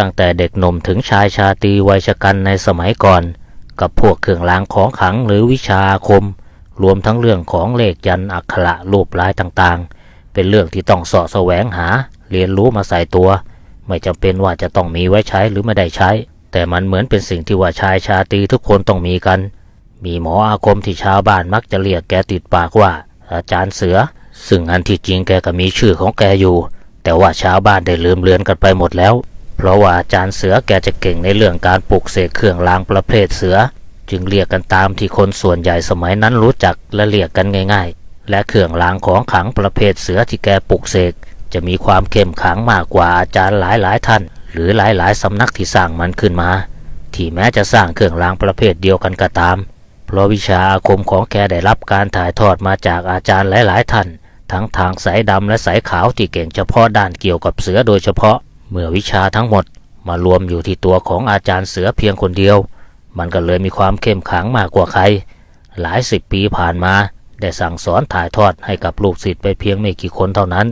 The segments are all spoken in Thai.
ตั้งแต่เด็กหนุ่มถึงชายชาตรีวัยชกันในสมัยก่อน กับพวกเครื่องรางของขลังหรือวิชาคม รวมทั้งเรื่องของเลขยันอักขระรูปลายต่างๆ เป็นเรื่องที่ต้องสาะแสวงหา เรียนรู้มาใส่ตัว ไม่จำเป็นว่าจะต้องมีไว้ใช้หรือไม่ได้ใช้ แต่มันเหมือนเป็นสิ่งที่ว่าชายชาตรีทุกคนต้องมีกัน มีหมออาคมที่ชาวบ้านมักจะเรียกแกติดปากว่า อาจารย์เสือ ซึ่งอันที่จริงแกก็มีชื่อของแกอยู่ แต่ว่าชาวบ้านได้ลืมเลือนกันไปหมดแล้ว เพราะว่าอาจารย์เสือแกจะเก่งในเรื่องการปลูกเสกเครื่องรางประเภทเสือ จึงเรียกกันตามที่คนส่วนใหญ่สมัยนั้นรู้จักและเรียกกันง่าย ๆ และเครื่องรางของขังประเภทเสือที่แกปลูกเสกจะมีความเข้มขังมากกว่าอาจารย์หลายๆ ท่าน หรือหลายๆสำนักที่สร้างมันขึ้นมา ที่แม้จะสร้างเครื่องรางประเภทเดียวกันก็ตาม เพราะวิชาอาคมของแกได้รับการถ่ายทอดมาจากอาจารย์หลาย ๆ ท่าน ทั้งทางสายดำและสายขาวที่เก่งเฉพาะด้านเกี่ยวกับเสือโดยเฉพาะ เมื่อวิชาทั้งหมดมารวมอยู่ที่ตัวของอาจารย์เสือเพียงคนเดียว มันก็เลยมีความเข้มขลังมากกว่าใคร หลายสิบปีผ่านมาได้สั่งสอนถ่ายทอดให้กับลูกศิษย์ไปเพียงไม่กี่คนเท่านั้น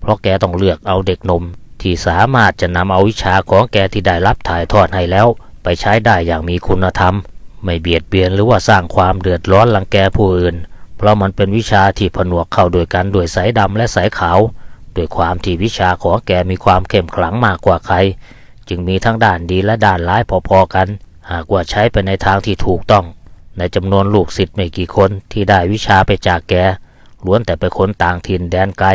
เพราะแกต้องเลือกเอาเด็กหนุ่มที่สามารถจะนำเอาวิชาของแกที่ได้รับถ่ายทอดให้แล้ว ไปใช้ได้อย่างมีคุณธรรม ไม่เบียดเบียนหรือว่าสร้างความเดือดร้อนรังแกผู้อื่น เพราะมันเป็นวิชาที่ผนวกเข้าด้วยกันด้วยสายดำและสายขาว ด้วยความที่วิชาของแกมีความเข้มขลังมากกว่าใคร จึงมีทั้งด้านดีและด้านร้ายพอๆกัน หากว่าใช้ไปในทางที่ถูกต้อง ในจำนวนลูกศิษย์ไม่กี่คนที่ได้วิชาไปจากแกล้วนแต่เป็นคนต่างถิ่นแดนไกล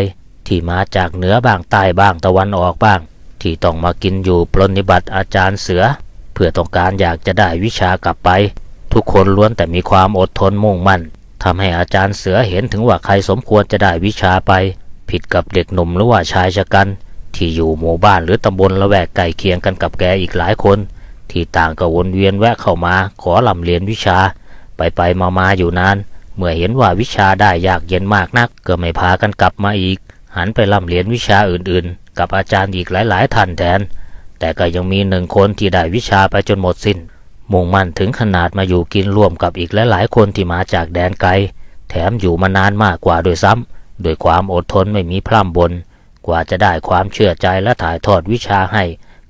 ที่มาจากเหนือบ้างใต้บ้างตะวันออกบ้าง ที่ต้องมากินอยู่ปรนนิบัติอาจารย์เสือ เพื่อต้องการอยากจะได้วิชากลับไป ทุกคนล้วนแต่มีความอดทนมุ่งมั่นทำให้อาจารย์เสือเห็นถึงว่าใครสมควรจะได้วิชาไป ผิดกับเด็กหนุ่มหรือว่าชายชะกัน ที่อยู่หมู่บ้านหรือตำบลละแวกใกล้เคียงกันกับแกอีกหลายคน ที่ต่างก็วนเวียนแวะเข้ามา ขอลำเรียนวิชา ไปไปมามาอยู่นาน เมื่อเห็นว่าวิชาได้ยากเย็นมากนัก ก็ไม่พากันกลับมาอีก หันไปลำเรียนวิชาอื่นๆ กับอาจารย์อีกหลายๆท่านแทน แต่ก็ยังมีหนึ่งคนที่ได้วิชาไปจนหมดสิน้นมุ่งมั่นถึงขนาดมาอยู่กินร่วมกับอีกหลายๆคนที่มาจากแดนไกล แถมอยู่มานานมากกว่าโดยซ้ำ โดยความอดทนไม่มีพร่ำบน กว่าจะได้ความเชื่อใจและถ่ายทอดวิชาให้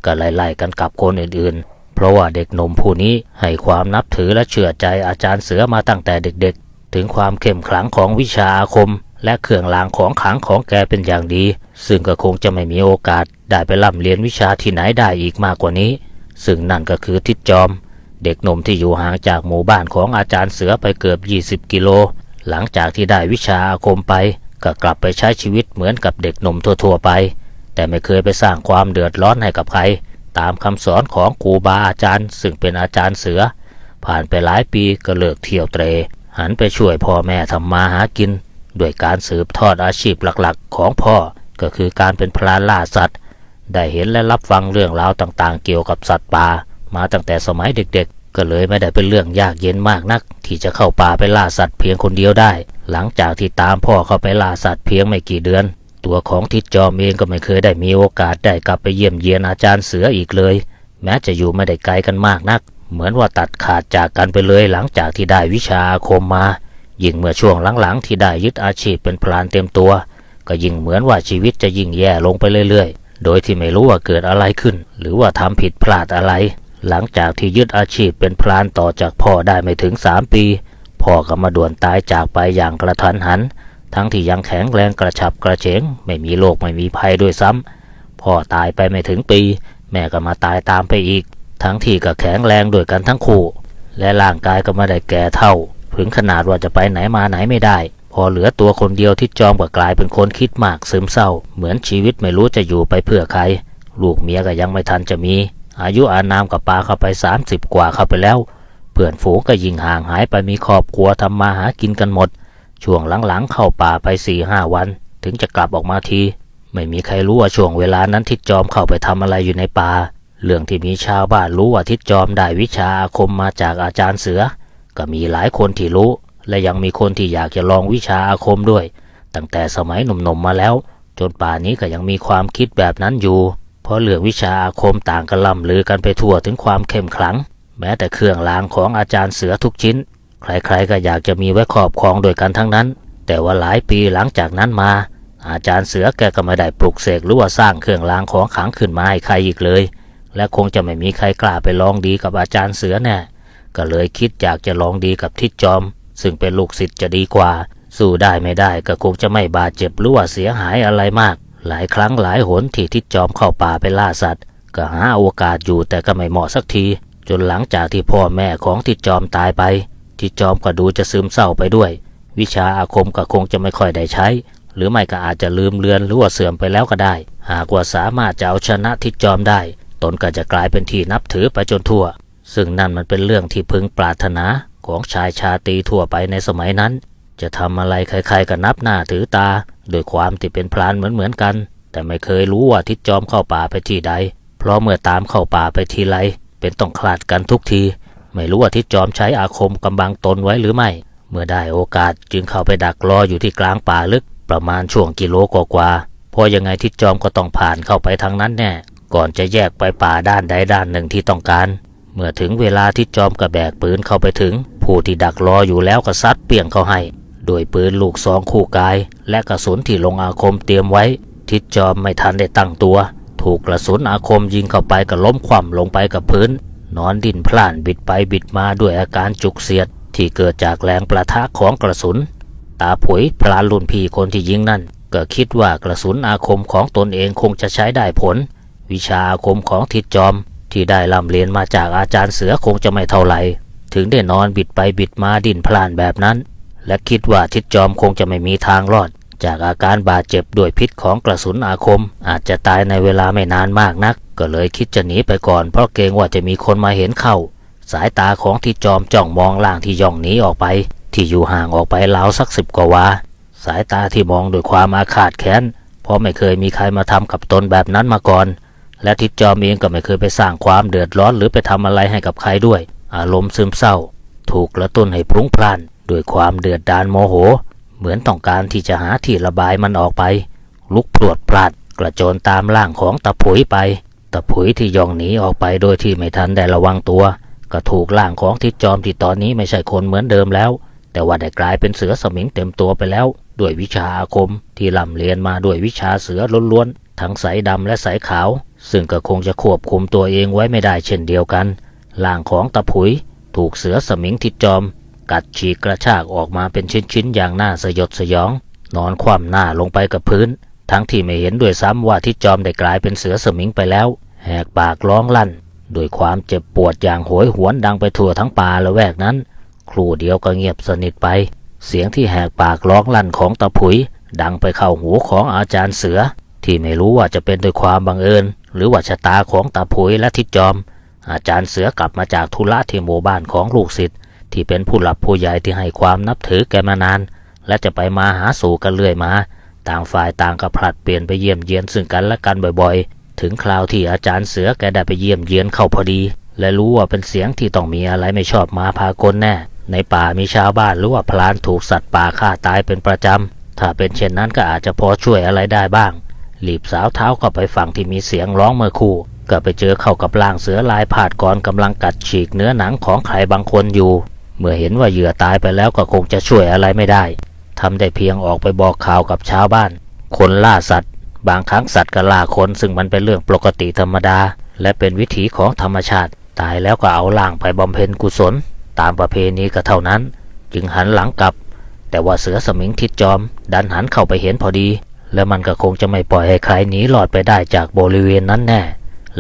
ก็ไล่ๆกันกับคนอื่นๆ เพราะว่าเด็กหนุ่มผู้นี้ให้ความนับถือและเชื่อใจอาจารย์เสือมาตั้งแต่เด็กๆ ถึงความเข้มขลังของวิชาอาคม และเครื่องรางของขลังของแกเป็นอย่างดี ซึ่งก็คงจะไม่มีโอกาสได้ไปร่ำเรียนวิชาที่ไหนได้อีกมากกว่านี้ ซึ่งนั่นก็คือทิดจอม เด็กหนุ่มที่อยู่ห่างจากหมู่บ้านของอาจารย์เสือไปเกือบ 20 กิโล หลังจากที่ได้วิชาอาคมไป ก็กลับไปใช้ชีวิตเหมือนกับเด็กหนุ่มทั่วๆไป แต่ไม่เคยไปสร้างความเดือดร้อนให้กับใคร ตามคำสอนของครูบาอาจารย์ ซึ่งเป็นอาจารย์เสือ ผ่านไปหลายปีก็เลิกเที่ยวเตร หันไปช่วยพ่อแม่ทำมาหากินด้วยการสืบทอดอาชีพหลักๆ ของพ่อก็คือการเป็นพลานล่าสัตว์ ได้เห็นและรับฟังเรื่องราวต่างๆ เกี่ยวกับสัตว์ป่ามาตั้งแต่สมัยเด็กๆ ก็เลยไม่ได้เป็นเรื่องยากเย็นมากนัก ที่จะเข้าป่าไปล่าสัตว์เพียงคนเดียวได้ หลังจากที่ตามพ่อเข้าไปล่าสัตว์เพียงไม่กี่เดือน ตัวของทิดจอมเองก็ไม่เคยได้มีโอกาสได้กลับไปเยี่ยมเยียนอาจารย์เสืออีกเลย แม้จะอยู่ไม่ได้ไกลกันมากนัก เหมือนว่าตัดขาดจากกันไปเลยหลังจากที่ได้วิชาอาคมมา ยิ่งเมื่อช่วงหลังๆที่ได้ยึดอาชีพเป็นพลานเต็มตัว ก็ยิ่งเหมือนว่าชีวิตจะยิ่งแย่ลงไปเรื่อยๆ โดยที่ไม่รู้ว่าเกิดอะไรขึ้น หรือว่าทำผิดพลาดอะไร หลังจากที่ยึดอาชีพเป็นพลานต่อจากพ่อได้ไม่ถึงสามปี พ่อก็มาด่วนตายจากไปอย่างกระทันหัน ทั้งที่ยังแข็งแรงกระฉับกระเฉง ไม่มีโรคไม่มีภัยด้วยซ้ำพ่อตายไปไม่ถึงปี แม่ก็มาตายตามไปอีก ทั้งที่ก็แข็งแรงด้วยกันทั้งคู่ และร่างกายก็ไม่ได้แก่เท่า ถึงขนาดว่าจะไปไหนมาไหนไม่ได้ พอเหลือตัวคนเดียวที่จอมก็กลายเป็นคนคิดมากซึมเศร้า เหมือนชีวิตไม่รู้จะอยู่ไปเพื่อใคร ลูกเมียก็ยังไม่ทันจะมี อายุอานามกับปาเข้าไป 30 กว่าเข้าไปแล้ว เพื่อนฝูงก็ยิงห่างหายไปมีครอบครัวทำมาหากินกันหมด ช่วงหลังๆเข้าป่าไปสี่ห้าวัน ถึงจะกลับออกมาที ไม่มีใครรู้ว่าช่วงเวลานั้นทิดจอมเข้าไปทำอะไรอยู่ในป่า เรื่องที่มีชาวบ้านรู้ว่าทิดจอมได้วิชาอาคมมาจากอาจารย์เสือ ก็มีหลายคนที่รู้ และยังมีคนที่อยากจะลองวิชาอาคมด้วย ตั้งแต่สมัยหนุ่มๆมาแล้ว จนป่านนี้ก็ยังมีความคิดแบบนั้นอยู่ เพราะเรื่องวิชาอาคมต่างกันล่ำลือกันไปทั่วถึงความเข้มขลัง แม้แต่เครื่องรางของอาจารย์เสือทุกชิ้น ใครๆก็อยากจะมีไว้ครอบครองโดยกันทั้งนั้น แต่ว่าหลายปีหลังจากนั้นมา อาจารย์เสือแกก็ไม่ได้ปลุกเสกหรือว่าสร้างเครื่องรางของขลังขึ้นมาให้ใครอีกเลย และคงจะไม่มีใครกล้าไปลองดีกับอาจารย์เสือแน่ก็เลยคิดอยากจะลองดีกับทิดจอม ซึ่งเป็นลูกศิษย์จะดีกว่า สู้ได้ไม่ได้ก็คงจะไม่บาดเจ็บหรือว่าเสียหายอะไรมาก หลายครั้งหลายหนที่ทิดจอมเข้าป่าไปล่าสัตว์ ก็หาโอกาสอยู่แต่ก็ไม่เหมาะสักที จนหลังจากที่พ่อแม่ของทิดจอมตายไป ทิดจอมก็ดูจะซึมเศร้าไปด้วย วิชาอาคมก็คงจะไม่ค่อยได้ใช้ หรือไม่ก็อาจจะลืมเลือนหรือว่าเสื่อมไปแล้วก็ได้ หากว่าสามารถจะเอาชนะทิดจอมได้ ตนก็จะกลายเป็นที่นับถือไปจนทั่ว ซึ่งนั่นมันเป็นเรื่องที่พึงปรารถนาของชายชาตีทั่วไปในสมัยนั้น จะทำอะไรใครๆก็นับหน้าถือตา โดยความที่เป็นพรานเหมือนๆกัน แต่ไม่เคยรู้ว่าทิดจอมเข้าป่าไปที่ใด เพราะเมื่อตามเข้าป่าไปทีไรเป็นต้องคลาดกันทุกที ไม่รู้ว่าทิดจอมใช้อาคมกำบังตนไว้หรือไม่ เมื่อได้โอกาสจึงเข้าไปดักรออยู่ที่กลางป่าลึกประมาณช่วงกิโลกว่าๆเพราะยังไงทิดจอมก็ต้องผ่านเข้าไปทางนั้นแน่ ก่อนจะแยกไปป่าด้านใดด้านหนึ่งที่ต้องการ เมื่อถึงเวลาทิดจอมกระแบกปืนเข้าไปถึง ผู้ที่ดักรออยู่แล้วก็ซัดเปี่ยงเข้าให้ โดยปืนลูกซองคู่กาย และกระสุนที่ลงอาคมเตรียมไว้ ทิดจอมไม่ทันได้ตั้งตัว ถูกกระสุนอาคมยิงเข้าไปก็ล้มคว่ำลงไปกับพื้น นอนดิ้นพล่านบิดไปบิดมาด้วยอาการจุกเสียด ที่เกิดจากแรงประทะของกระสุน ตาผุยพลานรุ่นพี่คนที่ยิงนั่น ก็คิดว่ากระสุนอาคมของตนเองคงจะใช้ได้ผล วิชาอาคมของทิดจอม ที่ได้ร่ำเรียนมาจากอาจารย์เสือคงจะไม่เท่าไหร่ถึงได้นอนบิดไปบิดมาดิ้นพล่านแบบนั้น และคิดว่าทิดจอมคงจะไม่มีทางรอด จากอาการบาดเจ็บด้วยพิษของกระสุนอาคม อาจจะตายในเวลาไม่นานมากนัก ก็เลยคิดจะหนีไปก่อนเพราะเกรงว่าจะมีคนมาเห็นเข้า สายตาของทิดจอมจ้องมองล่างที่ย่องหนีออกไป ที่อยู่ห่างออกไปราวสักสิบกว่าวาสายตาที่มองด้วยความอาฆาตแค้นเพราะไม่เคยมีใครมาทำกับตนแบบนั้นมาก่อน และทิดจอมเองก็ไม่เคยไปสร้างความเดือดร้อนหรือไปทำอะไรให้กับใครด้วย อารมณ์ซึมเศร้า ถูกกระตุ้นให้พรุ้งพล่าน ด้วยความเดือดดาลโมโห เหมือนต้องการที่จะหาที่ระบายมันออกไป ลุกพรวดพลาดกระโจนตามล่างของตะผุยไป ตะผุยที่ย่องหนีออกไปโดยที่ไม่ทันได้ระวังตัว ก็ถูกล่างของทิดจอมที่ตอนนี้ไม่ใช่คนเหมือนเดิมแล้ว แต่ว่าได้กลายเป็นเสือสมิงเต็มตัวไปแล้ว ด้วยวิชาอาคมที่ล่ำเรียนมาด้วยวิชาเสือล้วนๆ ทั้งสายดำและสายขาว ซึ่งก็คงจะควบคุมตัวเองไว้ไม่ได้เช่นเดียวกันล่างของตะผุย ถูกเสือสมิงทิดจอม กัดฉีกกระชากออกมาเป็นชิ้นๆอย่างน่าสยดสยอง นอนคว่ำหน้าลงไปกับพื้น ทั้งที่ไม่เห็นด้วยซ้ำว่าทิดจอมได้กลายเป็นเสือสมิงไปแล้ว แหกปากร้องลั่นด้วยความเจ็บปวดอย่างโหยหวนดังไปทั่วทั้งป่าละแวกนั้น ครู่เดียวก็เงียบสนิทไป เสียงที่แหกปากร้องลั่นของตะผุย ดังไปเข้าหูของอาจารย์เสือ ที่ไม่รู้ว่าจะเป็นด้วยความบังเอิญ หรือว่าชะตาของตาผุยและทิจอม อาจารย์เสือกลับมาจากธุระที่หมู่บ้านของลูกศิษย์ ที่เป็นผู้หลับผู้ใหญ่ที่ให้ความนับถือแกมานาน และจะไปมาหาสู่กันเรื่อยมา ต่างฝ่ายต่างก็ผลัดเปลี่ยนไปเยี่ยมเยียนซึ่งกันและกันบ่อยๆ ถึงคราวที่อาจารย์เสือแกได้ไปเยี่ยมเยียนเข้าพอดี และรู้ว่าเป็นเสียงที่ต้องมีอะไรไม่ชอบมาพากลแน่ ในป่ามีชาวบ้านหรือว่าพลานถูกสัตว์ป่าฆ่าตายเป็นประจำ ถ้าเป็นเช่นนั้นก็อาจจะพอช่วยอะไรได้บ้างรีบสาวเท้าเข้าไปฝั่งที่มีเสียงร้องเมื่อคู่ก็ไปเจอเข้ากับร่างเสือลายผาดก่อนกำลังกัดฉีกเนื้อหนังของใครบางคนอยู่ เมื่อเห็นว่าเหยื่อตายไปแล้วก็คงจะช่วยอะไรไม่ได้ทำได้เพียงออกไปบอกข่าวกับชาวบ้าน คนล่าสัตว์ บางครั้งสัตว์ก็ล่าคนซึ่งมันเป็นเรื่องปกติธรรมดา และเป็นวิถีของธรรมชาติ ตายแล้วก็เอาล่างไปบำเพ็ญกุศล ตามประเพณีก็เท่านั้น จึงหันหลังกลับ แต่ว่าเสือสมิงทิดจอม ดันหันเข้าไปเห็นพอดี แล้วมันก็คงจะไม่ปล่อยให้ใครหนีหลอดไปได้จากบริเวณนั้นแน่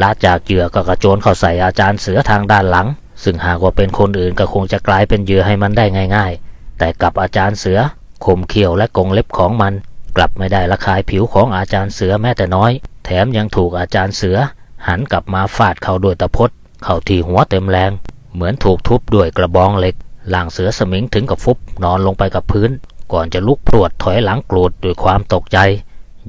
ละจากเหยื่อก็กระโจนเข้าใส่อาจารย์เสือทางด้านหลัง ซึ่งหากว่าเป็นคนอื่นก็คงจะกลายเป็นเหยื่อให้มันได้ง่าย ๆ แต่กับอาจารย์เสือคมเขี้ยวและกงเล็บของมัน กลับไม่ได้ละคายผิวของอาจารย์เสือแม้แต่น้อย แถมยังถูกอาจารย์เสือ หันกลับมาฟาดเข้าด้วยตะพดเข้าที่หัวเต็มแรง เหมือนถูกทุบด้วยกระบองเหล็กล่างเสือสมิงถึงกับฟุบนอนลงไปกับพื้น ก่อนจะลุกพรวดถอยหลังกรูดด้วยความตกใจ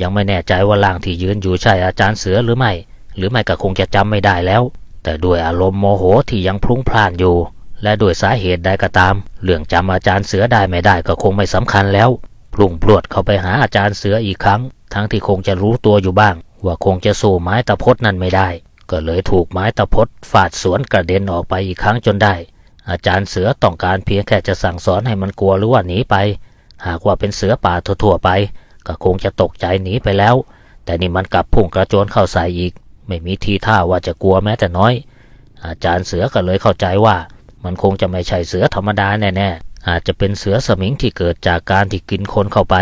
ยังไม่แน่ใจว่าล่างที่ยืนอยู่ใช่อาจารย์เสือหรือไม่ หรือไม่ก็คงจะจำไม่ได้แล้ว แต่ด้วยอารมณ์โมโหที่ยังพลุ้งพล่านอยู่ และด้วยสาเหตุใดก็ตาม เรื่องจำอาจารย์เสือได้ไม่ได้ก็คงไม่สำคัญแล้วพลุ่งพรวดเข้าไปหาอาจารย์เสืออีกครั้ง ทั้งที่คงจะรู้ตัวอยู่บ้าง ว่าคงจะสู้ไม้ตะพดนั่นไม่ได้ ก็เลยถูกไม้ตะพดฟาดสวนกระเด็นออกไปอีกครั้งจนได้ อาจารย์เสือต้องการเพียงแค่จะสั่งสอนให้มันกลัวหรือว่าหนีไป หากว่าเป็นเสือป่าทั่วๆไป ก็คงจะตกใจหนีไปแล้ว แต่นี่มันกลับพุ่งกระโจนเข้าใส่อีก ไม่มีทีท่าว่าจะกลัวแม้แต่น้อย อาจารย์เสือก็เลยเข้าใจว่า มันคงจะไม่ใช่เสือธรรมดาแน่ๆ อาจจะเป็นเสือสมิงที่เกิดจากการที่กินคนเข้าไป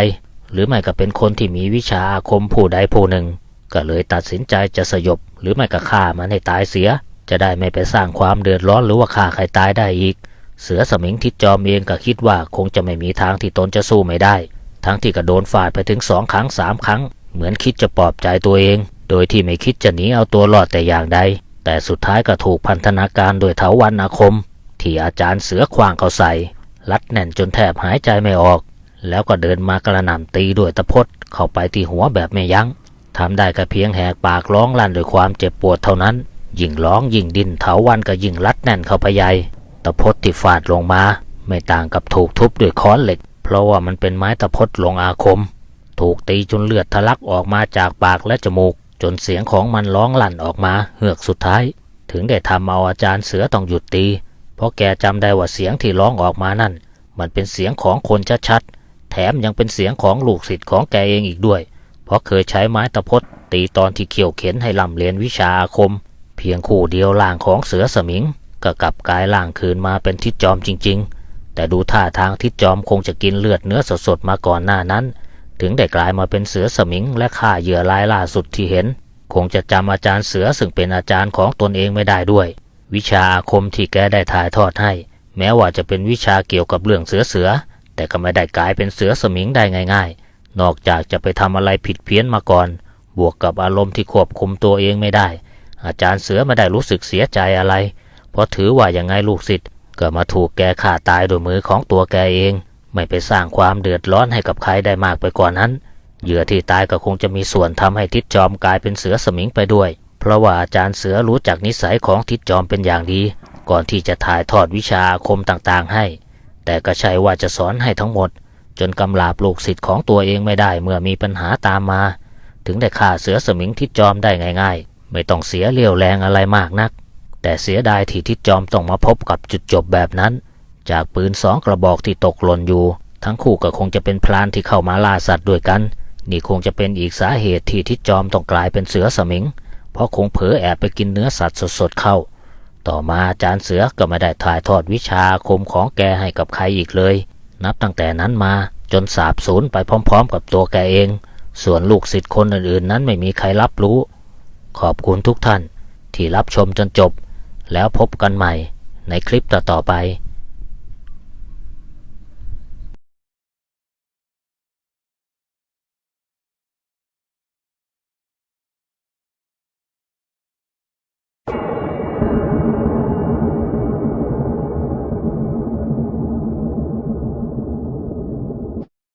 หรือไม่ก็เป็นคนที่มีวิชาอาคมผู้ใดผู้หนึ่ง ก็เลยตัดสินใจจะสยบ หรือไม่ก็ฆ่ามันให้ตายเสีย จะได้ไม่ไปสร้างความเดือดร้อนหรือว่าฆ่าใครตายได้อีก เสือสมิงทิดจอมเองก็คิดว่าคงจะไม่มีทางที่ตนจะสู้ไม่ได้ ทั้งที่ก็โดนฟาดไปถึงสองครั้งสามครั้ง เหมือนคิดจะปลอบใจตัวเอง โดยที่ไม่คิดจะหนีเอาตัวรอดแต่อย่างใด แต่สุดท้ายก็ถูกพันธนาการโดยเถาวันอาคม ที่อาจารย์เสือขวางเขาใส่รัดแน่นจนแทบหายใจไม่ออก แล้วก็เดินมากระหน่ำตีด้วยตะพดเข้าไปที่หัวแบบไม่ยัง้งทำได้ก็เพียงแหกปากร้องลั่นด้วยความเจ็บปวดเท่านั้น ยิ่งร้องยิ่งดิ้นเถาวันก็ยิ่งรัดแน่นเข้าไปใหญ่ตะพดที่ฟาดลงมา ไม่ต่างกับถูกทุบด้วยค้อนเหล็ก เพราะว่ามันเป็นไม้ตะพดลงอาคม ถูกตีจนเลือดทะลักออกมาจากปากและจมูก จนเสียงของมันร้องลั่นออกมาเฮือกสุดท้าย ถึงได้ทำเอาอาจารย์เสือต้องหยุดตี เพราะแกจำได้ว่าเสียงที่ร้องออกมานั่น มันเป็นเสียงของคนชัดๆแถมยังเป็นเสียงของลูกศิษย์ของแกเองอีกด้วย เพราะเคยใช้ไม้ตะพดตีตอนที่เขี่ยวเข็นให้ลำเรียนวิชาอาคม เพียงคู่เดียวล่างของเสือสมิงก็กลับกลายล่างคืนมาเป็นทิศจอมจริง ๆ แต่ดูท่าทางทิศจอมคงจะกินเลือดเนื้อสดๆมาก่อนหน้านั้น ถึงได้กลายมาเป็นเสือสมิงและฆ่าเหยื่อรายล่าสุดที่เห็น คงจะจำอาจารย์เสือซึ่งเป็นอาจารย์ของตนเองไม่ได้ด้วย วิชาอาคมที่แกได้ถ่ายทอดให้ แม้ว่าจะเป็นวิชาเกี่ยวกับเรื่องเสือเสือ แต่ก็ไม่ได้กลายเป็นเสือสมิงได้ง่าย ๆ นอกจากจะไปทำอะไรผิดเพี้ยนมาก่อน บวกกับอารมณ์ที่ควบคุมตัวเองไม่ได้ อาจารย์เสือไม่ได้รู้สึกเสียใจอะไร เพราะถือว่าอย่างไงลูกศิษย์ก็มาถูกแกฆ่าตายโดยมือของตัวแกเอง ไม่ไปสร้างความเดือดร้อนให้กับใครได้มากไปกว่านั้น เหยื่อที่ตายก็คงจะมีส่วนทำให้ทิดจอมกลายเป็นเสือสมิงไปด้วย เพราะว่าอาจารย์เสือรู้จักนิสัยของทิดจอมเป็นอย่างดี ก่อนที่จะถ่ายทอดวิชาอาคมต่างๆให้ แต่ก็ใช่ว่าจะสอนให้ทั้งหมด จนกำลาบลูกศิษย์ของตัวเองไม่ได้เมื่อมีปัญหาตามมา ถึงได้ฆ่าเสือสมิงทิดจอมได้ง่าย ๆ ไม่ต้องเสียเลี่ยวแรงอะไรมากนัก แต่เสียดายที่ทิดจอมต้องมาพบกับจุดจบแบบนั้น จากปืนสองกระบอกที่ตกหล่นอยู่ ทั้งคู่ก็คงจะเป็นพลานที่เข้ามาล่าสัตว์ด้วยกัน นี่คงจะเป็นอีกสาเหตุที่ทิดจอมต้องกลายเป็นเสือสมิง เพราะคงเผลอแอบไปกินเนื้อสัตว์สดๆเข้า ต่อมาอาจารย์เสือก็ไม่ได้ถ่ายทอดวิชาอาคมของแกให้กับใครอีกเลย นับตั้งแต่นั้นมาจนสาบสูญไปพร้อม ๆ กับตัวแกเอง ส่วนลูกศิษย์คนอื่นๆ นั้นไม่มีใครรับรู้ ขอบคุณทุกท่านที่รับชมจนจบ แล้วพบกันใหม่ในคลิปต่อๆไป